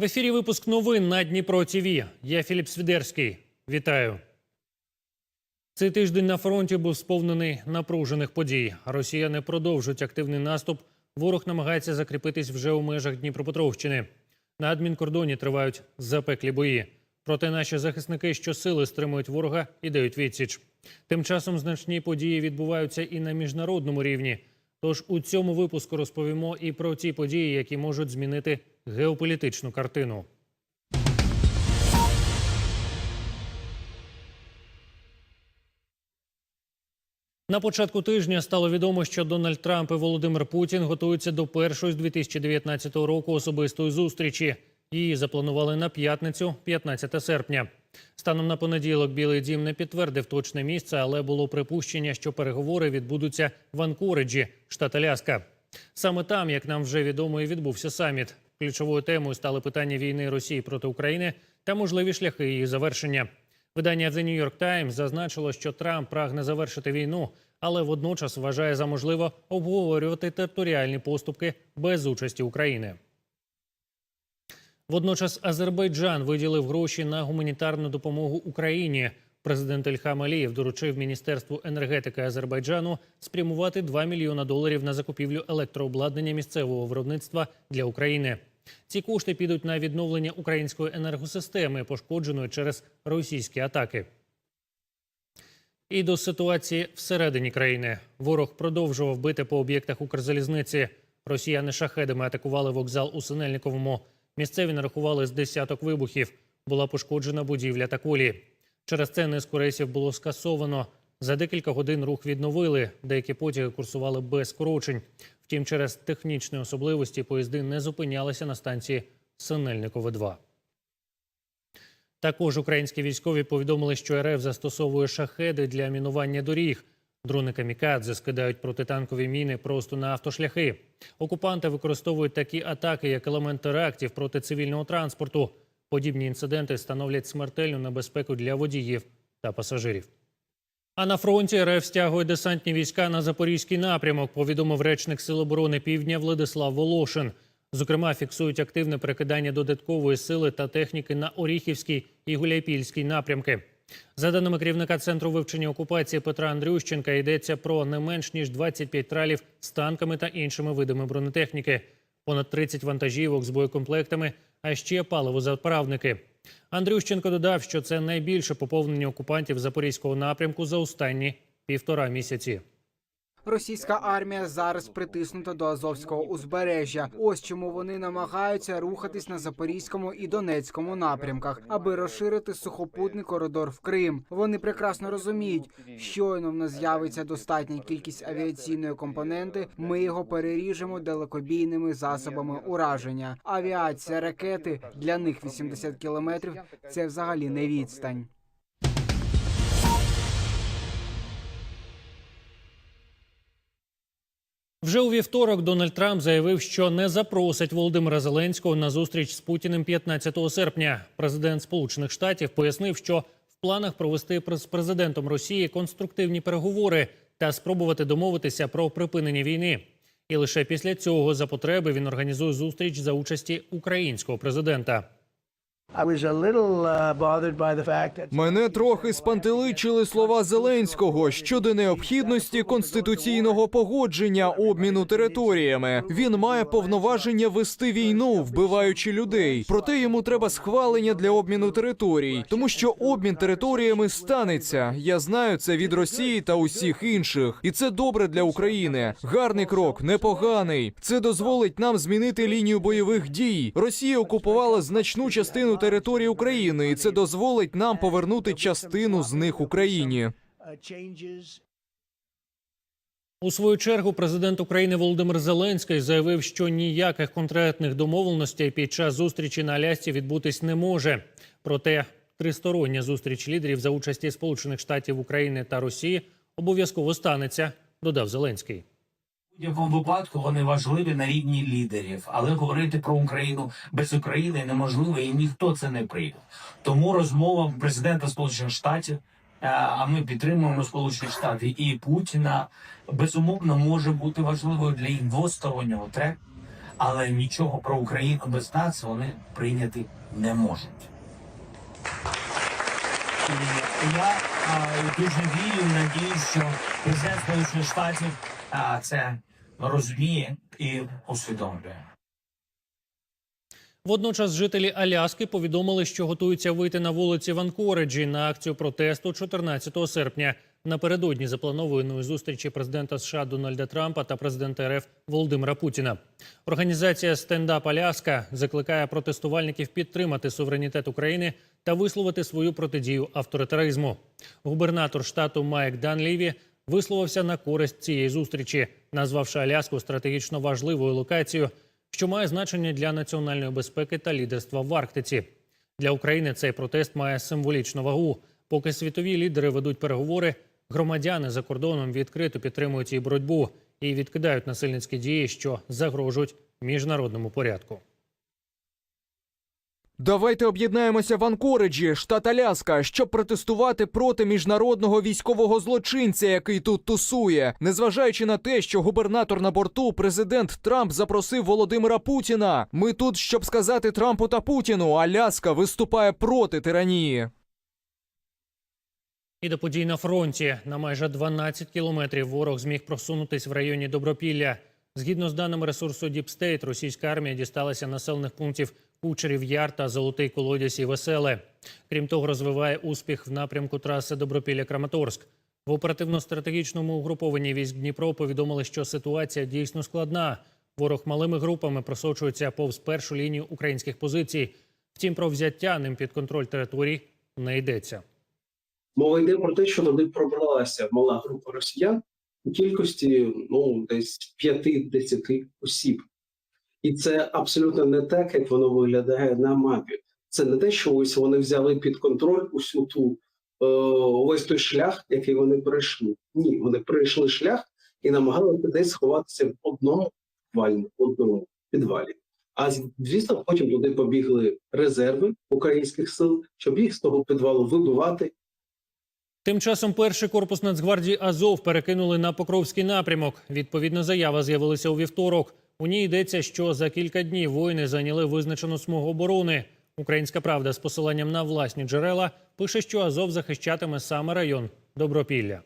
В ефірі випуск новин на Дніпро ТВ. Я Філіп Свідерський. Вітаю. Цей тиждень на фронті був сповнений напружених подій. Росіяни продовжують активний наступ. Ворог намагається закріпитись вже у межах Дніпропетровщини. На адмінкордоні тривають запеклі бої. Проте наші захисники щосили стримують ворога і дають відсіч. Тим часом значні події відбуваються і на міжнародному рівні. Тож у цьому випуску розповімо і про ті події, які можуть змінити геополітичну картину. На початку тижня стало відомо, що Дональд Трамп і Володимир Путін готуються до першої з 2019 року особистої зустрічі. Її запланували на п'ятницю, 15 серпня. Станом на понеділок Білий Дім не підтвердив точне місце, але було припущення, що переговори відбудуться в Анкориджі, штат Аляска. Саме там, як нам вже відомо, і відбувся саміт. Ключовою темою стали питання війни Росії проти України та можливі шляхи її завершення. Видання The New York Times зазначило, що Трамп прагне завершити війну, але водночас вважає за можливо обговорювати територіальні поступки без участі України. Водночас Азербайджан виділив гроші на гуманітарну допомогу Україні. Президент Ільхам Алієв доручив Міністерству енергетики Азербайджану спрямувати 2 мільйона доларів на закупівлю електрообладнання місцевого виробництва для України. Ці кошти підуть на відновлення української енергосистеми, пошкодженої через російські атаки. І до ситуації всередині країни ворог продовжував бити по об'єктах Укрзалізниці. Росіяни шахедами атакували вокзал у Синельниковому. Місцеві нарахували з десяток вибухів. Була пошкоджена будівля та колії. Через це низку рейсів було скасовано. За декілька годин рух відновили. Деякі потяги курсували без скорочень. Втім, через технічні особливості поїзди не зупинялися на станції Синельникове 2. Також українські військові повідомили, що РФ застосовує шахеди для мінування доріг. Дрони камікадзе скидають протитанкові міни просто на автошляхи. Окупанти використовують такі атаки, як елемент терактів проти цивільного транспорту. Подібні інциденти становлять смертельну небезпеку для водіїв та пасажирів. А на фронті РФ стягує десантні війська на запорізький напрямок. Повідомив речник Сил оборони Півдня Владислав Волошин. Зокрема, фіксують активне перекидання додаткової сили та техніки на Оріхівський і Гуляйпільський напрямки. За даними керівника центру вивчення окупації Петра Андрющенка, йдеться про не менш ніж 25 тралів з танками та іншими видами бронетехніки, понад 30 вантажівок з боєкомплектами, а ще паливозаправники. Андрющенко додав, що це найбільше поповнення окупантів запорізького напрямку за останні півтора місяці. Російська армія зараз притиснута до Азовського узбережжя. Ось чому вони намагаються рухатись на запорізькому і донецькому напрямках, аби розширити сухопутний коридор в Крим. Вони прекрасно розуміють, щойно в нас з'явиться достатня кількість авіаційної компоненти. Ми його переріжемо далекобійними засобами ураження. Авіація, ракети для них 80 кілометрів – це взагалі не відстань. Вже у вівторок Дональд Трамп заявив, що не запросить Володимира Зеленського на зустріч з Путіним 15 серпня. Президент Сполучених Штатів пояснив, що в планах провести з президентом Росії конструктивні переговори та спробувати домовитися про припинення війни. І лише після цього, за потреби, він організує зустріч за участі українського президента. Мене трохи спантеличили слова Зеленського щодо необхідності конституційного погодження обміну територіями. Він має повноваження вести війну, вбиваючи людей. Проте йому треба схвалення для обміну територій, тому що обмін територіями станеться. Я знаю це від Росії та усіх інших, і це добре для України. Гарний крок, непоганий. Це дозволить нам змінити лінію бойових дій. Росія окупувала значну частину території України, і це дозволить нам повернути частину з них Україні. У свою чергу президент України Володимир Зеленський заявив, що ніяких конкретних домовленостей під час зустрічі на Алясці відбутись не може. Проте тристороння зустріч лідерів за участі Сполучених Штатів України та Росії обов'язково станеться, додав Зеленський. Будь-якому випадку вони важливі на рівні лідерів, але говорити про Україну без України неможливо, і ніхто це не прийде. Тому розмова президента Сполучених Штатів, е, а ми підтримуємо Сполучені Штати і Путіна, безумовно може бути важливою для їх двостороннього треку. але нічого про Україну без нас вони прийняти не можуть. Я а, дуже вірю, надіюсь, що президент Сполучених Штатів а, це розуміє і усвідомлює. Водночас жителі Аляски повідомили, що готуються вийти на вулиці в Анкореджі на акцію протесту 14 серпня напередодні запланованої зустрічі президента США Дональда Трампа та президента РФ Володимира Путіна. Організація Стендап Аляска закликає протестувальників підтримати суверенітет України та висловити свою протидію авторитаризму. Губернатор штату Майк Данліві висловився на користь цієї зустрічі, назвавши Аляску стратегічно важливою локацією, що має значення для національної безпеки та лідерства в Арктиці. Для України цей протест має символічну вагу. Поки світові лідери ведуть переговори, громадяни за кордоном відкрито підтримують її боротьбу і відкидають насильницькі дії, що загрожують міжнародному порядку. Давайте об'єднаємося в Анкореджі, штат Аляска, щоб протестувати проти міжнародного військового злочинця, який тут тусує. Незважаючи на те, що губернатор на борту, президент Трамп запросив Володимира Путіна. Ми тут, щоб сказати Трампу та Путіну, Аляска виступає проти тиранії. І до подій на фронті на майже 12 кілометрів ворог зміг просунутись в районі Добропілля. Згідно з даними ресурсу State, російська армія дісталася населених пунктів Кучерів Яр та Золотий Колодязь і Веселе. Крім того, розвиває успіх в напрямку траси Добропілля-Краматорськ. В оперативно-стратегічному угрупованні військ Дніпро повідомили, що ситуація дійсно складна. Ворог малими групами просочується повз першу лінію українських позицій. Втім, про взяття ним під контроль територій не йдеться. Мова йде про те, що туди пробралася мала група росіян у кількості ну десь 5-10 осіб, і це абсолютно не так, як воно виглядає на мапі. Це не те, що ось вони взяли під контроль усю ту е, весь той шлях, який вони пройшли. Ні, вони пройшли шлях і намагалися десь сховатися в одному підвалі, в одному підвалі. А звісно, потім туди побігли резерви українських сил, щоб їх з того підвалу вибивати Тим часом перший корпус Нацгвардії Азов перекинули на Покровський напрямок. Відповідна заява з'явилася у вівторок. У ній йдеться, що за кілька днів воїни зайняли визначену смугу оборони. Українська правда з посиланням на власні джерела пише, що Азов захищатиме саме район Добропілля.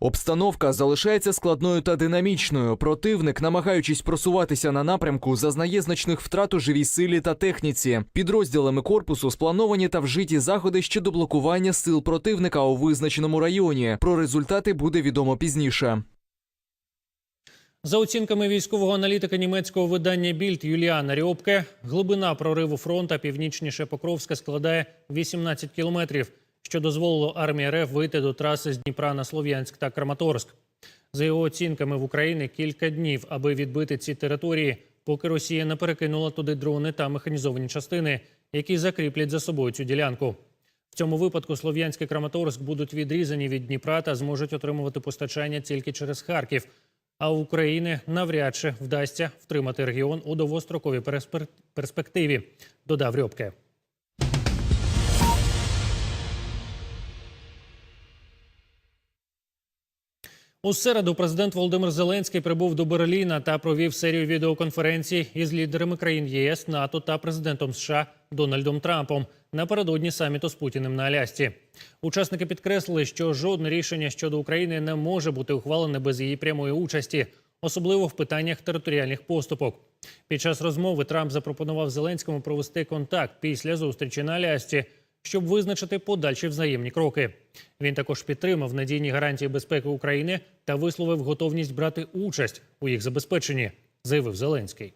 Обстановка залишається складною та динамічною. Противник, намагаючись просуватися на напрямку, зазнає значних втрат у живій силі та техніці. Підрозділами корпусу сплановані та вжиті заходи щодо блокування сил противника у визначеному районі. Про результати буде відомо пізніше. За оцінками військового аналітика німецького видання Більд Юліана Рьобке, глибина прориву фронта північніше Покровська складає 18 кілометрів, що дозволило армії РФ вийти до траси з Дніпра на Слов'янськ та Краматорськ. За його оцінками в Україні кілька днів, аби відбити ці території, поки Росія не перекинула туди дрони та механізовані частини, які закріплять за собою цю ділянку. В цьому випадку Слов'янськ і Краматорськ будуть відрізані від Дніпра та зможуть отримувати постачання тільки через Харків. А у України навряд чи вдасться втримати регіон у довгостроковій перспективі, додав Рьобке. У середу президент Володимир Зеленський прибув до Берліна та провів серію відеоконференцій із лідерами країн ЄС, НАТО та президентом США Дональдом Трампом напередодні саміту з Путіним на Алясці. Учасники підкреслили, що жодне рішення щодо України не може бути ухвалене без її прямої участі, особливо в питаннях територіальних поступок. Під час розмови Трамп запропонував Зеленському провести контакт після зустрічі на Алясці, щоб визначити подальші взаємні кроки. Він також підтримав надійні гарантії безпеки України та висловив готовність брати участь у їх забезпеченні, заявив Зеленський.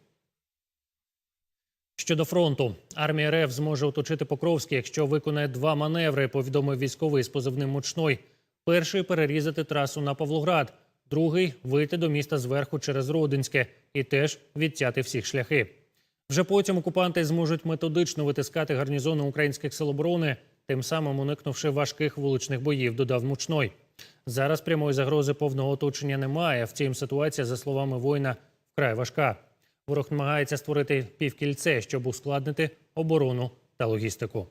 Щодо фронту, армія РФ зможе оточити Покровський, якщо виконає два маневри. Повідомив військовий з позивним мучной. Перший перерізати трасу на Павлоград, другий вийти до міста зверху через Родинське і теж відтяти всіх шляхи. Вже потім окупанти зможуть методично витискати гарнізони українських сил оборони, тим самим уникнувши важких вуличних боїв, додав мучной. Зараз прямої загрози повного оточення немає. Втім, ситуація, за словами воїна, вкрай важка. Ворог намагається створити півкільце, щоб ускладнити оборону та логістику.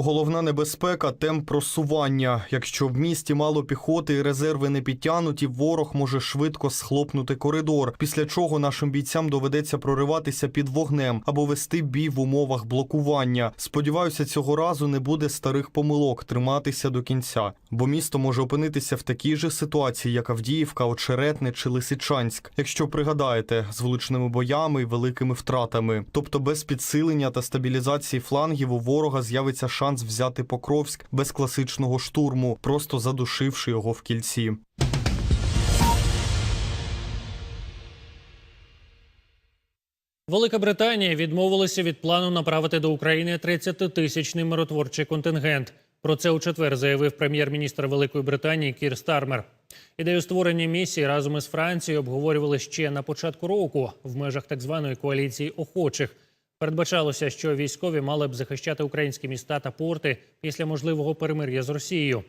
Головна небезпека темп просування. Якщо в місті мало піхоти і резерви не підтянуті, ворог може швидко схлопнути коридор, після чого нашим бійцям доведеться прориватися під вогнем або вести бій в умовах блокування. Сподіваюся, цього разу не буде старих помилок триматися до кінця, бо місто може опинитися в такій же ситуації, як Авдіївка, Очеретне чи Лисичанськ, якщо пригадаєте, з влучними боями і великими втратами. Тобто без підсилення та стабілізації флангів у ворога з'явиться шанс взяти Покровськ без класичного штурму, просто задушивши його в кільці. Велика Британія відмовилася від плану направити до України 30-тисячний миротворчий контингент. Про це у четвер заявив прем'єр-міністр Великої Британії Кір Стармер. Ідею створення місії разом із Францією обговорювали ще на початку року в межах так званої коаліції охочих. Передбачалося, що військові мали б захищати українські міста та порти після можливого перемир'я з Росією.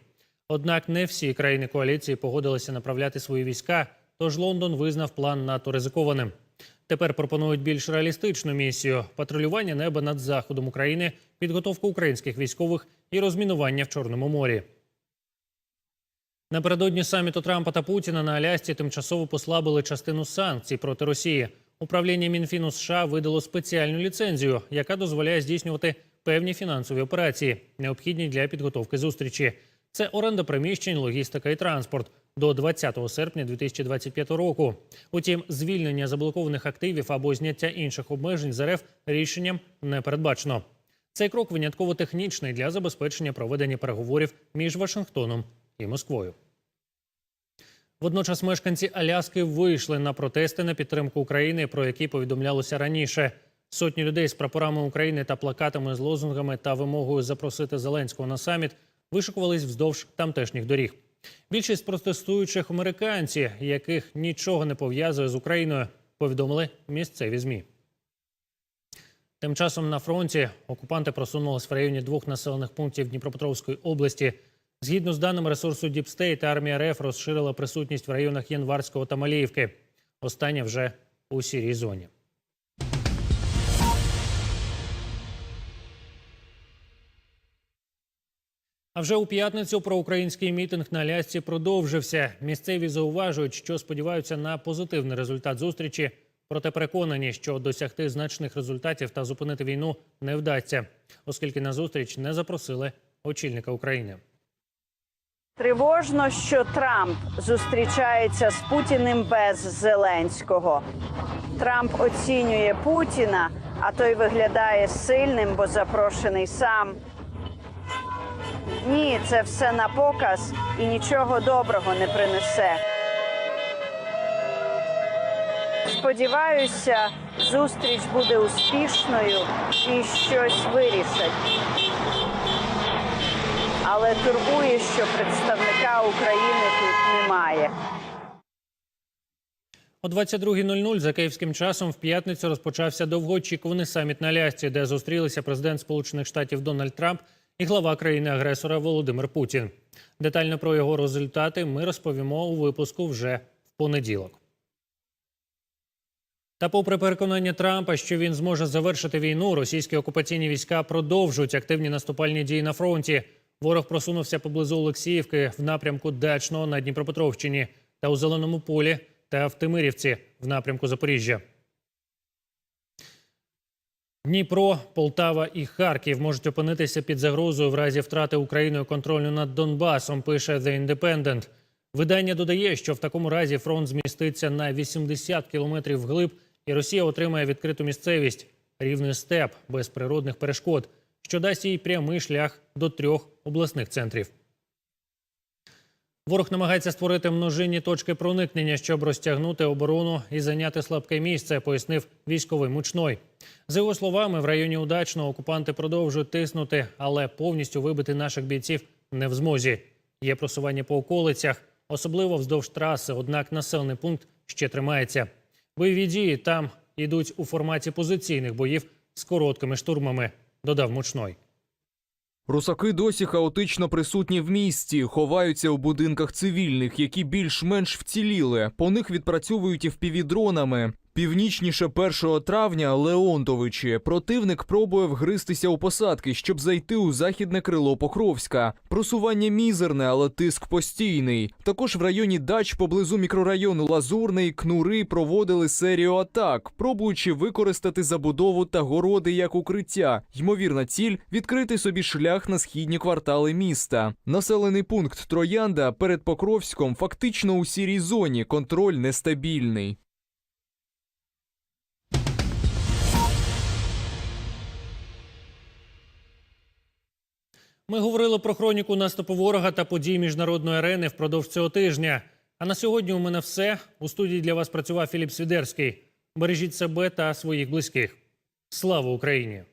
Однак не всі країни коаліції погодилися направляти свої війська, тож Лондон визнав план НАТО ризикованим. Тепер пропонують більш реалістичну місію патрулювання неба над заходом України, підготовку українських військових і розмінування в Чорному морі. Напередодні саміту Трампа та Путіна на Алясці тимчасово послабили частину санкцій проти Росії. Управління Мінфіну США видало спеціальну ліцензію, яка дозволяє здійснювати певні фінансові операції, необхідні для підготовки зустрічі. Це оренда приміщень, логістика і транспорт до 20 серпня 2025 року. Утім, звільнення заблокованих активів або зняття інших обмежень з РФ рішенням не передбачено. Цей крок винятково технічний для забезпечення проведення переговорів між Вашингтоном і Москвою. Водночас мешканці Аляски вийшли на протести на підтримку України, про які повідомлялося раніше. Сотні людей з прапорами України та плакатами з лозунгами та вимогою запросити Зеленського на саміт вишикувались вздовж тамтешніх доріг. Більшість протестуючих американці, яких нічого не пов'язує з Україною, повідомили місцеві змі. Тим часом на фронті окупанти просунулись в районі двох населених пунктів Дніпропетровської області. Згідно з даними ресурсу Deep State, армія РФ розширила присутність в районах Январського та Маліївки. Останнє вже у сірій зоні. А вже у п'ятницю проукраїнський мітинг на Алясці продовжився. Місцеві зауважують, що сподіваються на позитивний результат зустрічі, проте переконані, що досягти значних результатів та зупинити війну не вдасться, оскільки на зустріч не запросили очільника України. Тривожно, що Трамп зустрічається з Путіним без Зеленського. Трамп оцінює Путіна, а той виглядає сильним, бо запрошений сам. Ні, це все на показ і нічого доброго не принесе. Сподіваюся, зустріч буде успішною і щось вирішать але турбує, що представника України тут немає. О 22.00 за київським часом в п'ятницю розпочався довгоочікуваний саміт на Алясці, де зустрілися президент Сполучених Штатів Дональд Трамп і глава країни-агресора Володимир Путін. Детально про його результати ми розповімо у випуску вже в понеділок. Та, попри переконання Трампа, що він зможе завершити війну, російські окупаційні війська продовжують активні наступальні дії на фронті. Ворог просунувся поблизу Олексіївки в напрямку Дачного на Дніпропетровщині та у Зеленому полі та в Тимирівці в напрямку Запоріжжя. Дніпро, Полтава і Харків можуть опинитися під загрозою в разі втрати Україною контролю над Донбасом. Пише The Independent. Видання додає, що в такому разі фронт зміститься на 80 кілометрів вглиб, і Росія отримає відкриту місцевість рівний степ без природних перешкод, що дасть їй прямий шлях до трьох обласних центрів. Ворог намагається створити множинні точки проникнення, щоб розтягнути оборону і зайняти слабке місце, пояснив військовий мучной. За його словами, в районі удачного окупанти продовжують тиснути, але повністю вибити наших бійців не в змозі. Є просування по околицях, особливо вздовж траси. Однак населений пункт ще тримається. Бойові дії там йдуть у форматі позиційних боїв з короткими штурмами, додав мучной. Русаки досі хаотично присутні в місті, ховаються у будинках цивільних, які більш-менш вціліли. По них відпрацьовують і впівдронами. Північніше 1 травня Леонтовичі противник пробує вгристися у посадки, щоб зайти у західне крило Покровська. Просування мізерне, але тиск постійний. Також в районі дач поблизу мікрорайону Лазурний кнури проводили серію атак, пробуючи використати забудову та городи як укриття. Ймовірна ціль відкрити собі шлях на східні квартали міста. Населений пункт Троянда перед Покровськом фактично у сірій зоні. Контроль нестабільний. Ми говорили про хроніку наступу ворога та подій міжнародної арени впродовж цього тижня. А на сьогодні у мене все. У студії для вас працював Філіп Свідерський. Бережіть себе та своїх близьких. Слава Україні!